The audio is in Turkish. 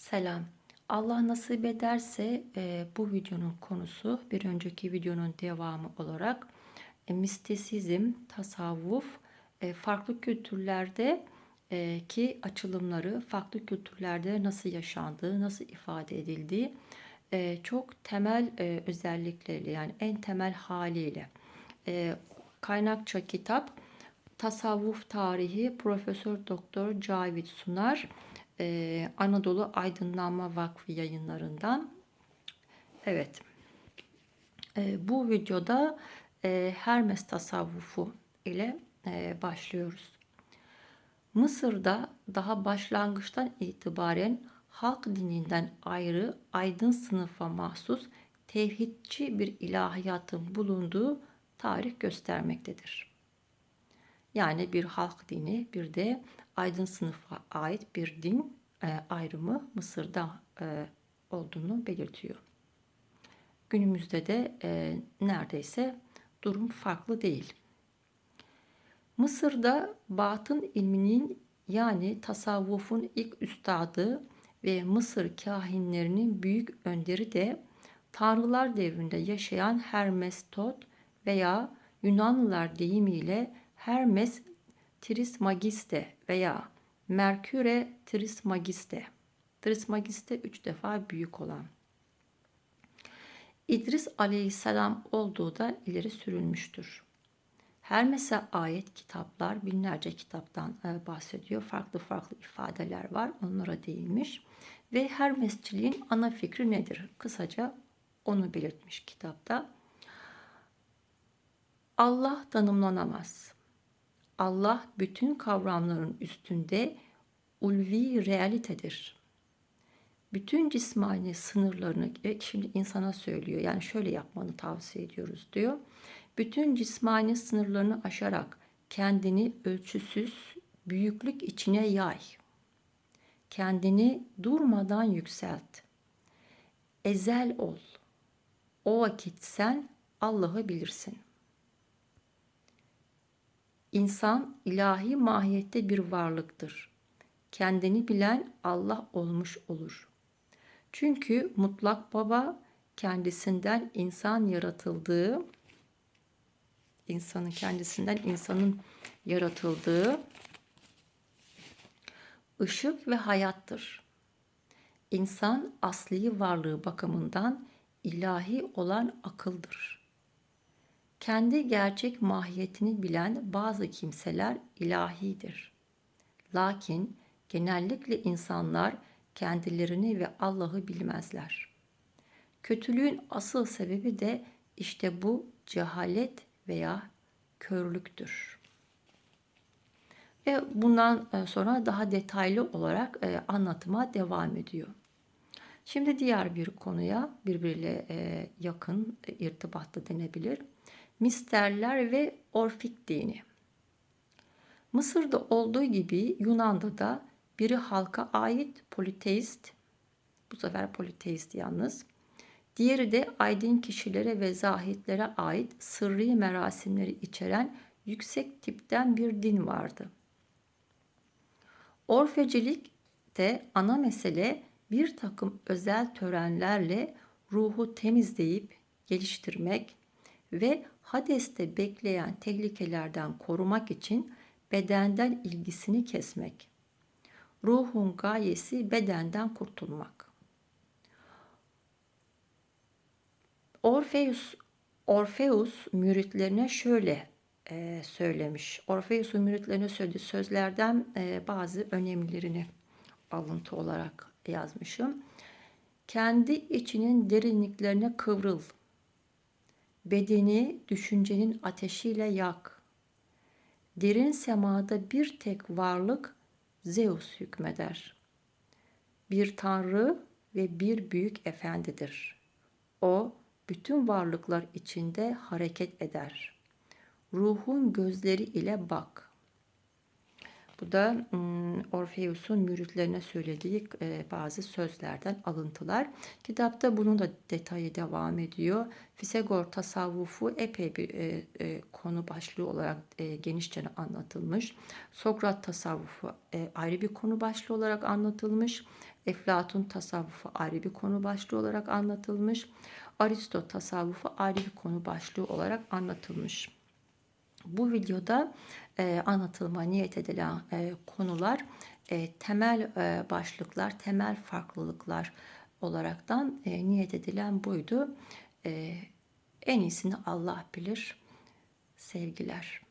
Selam. Allah nasip ederse e, bu videonun konusu bir önceki videonun devamı olarak e, mistisizm, tasavvuf, e, farklı kültürlerde e, ki açılımları, farklı kültürlerde nasıl yaşandığı, nasıl ifade edildiği e, çok temel e, özellikleriyle yani en temel haliyle e, kaynakça kitap Tasavvuf Tarihi Profesör Doktor Cavit Sunar e, Anadolu Aydınlanma Vakfı yayınlarından. Evet. E, bu videoda e, Hermes tasavvufu ile e, başlıyoruz. Mısır'da daha başlangıçtan itibaren halk dininden ayrı aydın sınıfa mahsus tevhidçi bir ilahiyatın bulunduğu tarih göstermektedir. Yani bir halk dini bir de aydın sınıfa ait bir din e, ayrımı Mısır'da e, olduğunu belirtiyor. Günümüzde de e, neredeyse durum farklı değil. Mısır'da batın ilminin yani tasavvufun ilk üstadı ve Mısır kahinlerinin büyük önderi de Tanrılar devrinde yaşayan Hermes Tot veya Yunanlılar deyimiyle Hermes Trismagiste veya Merküre Trismagiste. Trismagiste üç defa büyük olan. İdris aleyhisselam olduğu da ileri sürülmüştür. Hermes'e ait kitaplar binlerce kitaptan e, bahsediyor. Farklı farklı ifadeler var. Onlara değinmiş. Ve Hermesçiliğin ana fikri nedir? Kısaca onu belirtmiş kitapta. Allah tanımlanamaz. Allah bütün kavramların üstünde ulvi realitedir. Bütün cismani sınırlarını e, şimdi insana söylüyor. Yani şöyle yapmanı tavsiye ediyoruz diyor. Bütün cismani sınırlarını aşarak kendini ölçüsüz büyüklük içine yay. Kendini durmadan yükselt. Ezel ol. O vakit sen Allah'ı bilirsin.'' İnsan ilahi mahiyette bir varlıktır. Kendini bilen Allah olmuş olur. Çünkü mutlak baba kendisinden insan yaratıldığı insanın kendisinden insanın yaratıldığı ışık ve hayattır. İnsan asli varlığı bakımından ilahi olan akıldır. Kendi gerçek mahiyetini bilen bazı kimseler ilahidir. Lakin genellikle insanlar kendilerini ve Allah'ı bilmezler. Kötülüğün asıl sebebi de işte bu cehalet veya körlüktür. Ve bundan e, sonra daha detaylı olarak e, anlatıma devam ediyor. Şimdi diğer bir konuya birbiriyle e, yakın irtibatlı denebilir. Misterler ve Orfik dini. Mısır'da olduğu gibi Yunan'da da biri halka ait politeist, bu sefer politeist yalnız, diğeri de aydın kişilere ve zahitlere ait sırrı merasimleri içeren yüksek tipten bir din vardı. Orfecilik de ana mesele bir takım özel törenlerle ruhu temizleyip geliştirmek ve Hades'te bekleyen tehlikelerden korumak için bedenden ilgisini kesmek. Ruhun gayesi bedenden kurtulmak. Orpheus Orpheus müritlerine şöyle e, söylemiş. Orpheus'un müritlerine söylediği sözlerden e, bazı önemlilerini alıntı olarak yazmışım. Kendi içinin derinliklerine kıvrıl Bedeni düşüncenin ateşiyle yak. Derin semada bir tek varlık Zeus hükmeder. Bir tanrı ve bir büyük efendidir. O bütün varlıklar içinde hareket eder. Ruhun gözleri ile bak. Bu da Orpheus'un müritlerine söylediği bazı sözlerden alıntılar. Kitapta bunun da detayı devam ediyor. Fisegor tasavvufu epey bir konu başlığı olarak genişçe anlatılmış. Sokrat tasavvufu ayrı bir konu başlığı olarak anlatılmış. Eflatun tasavvufu ayrı bir konu başlığı olarak anlatılmış. Aristo tasavvufu ayrı bir konu başlığı olarak anlatılmış. Bu videoda e, anlatılma niyet edilen e, konular e, temel e, başlıklar, temel farklılıklar olaraktan e, niyet edilen buydu. E, en iyisini Allah bilir. Sevgiler.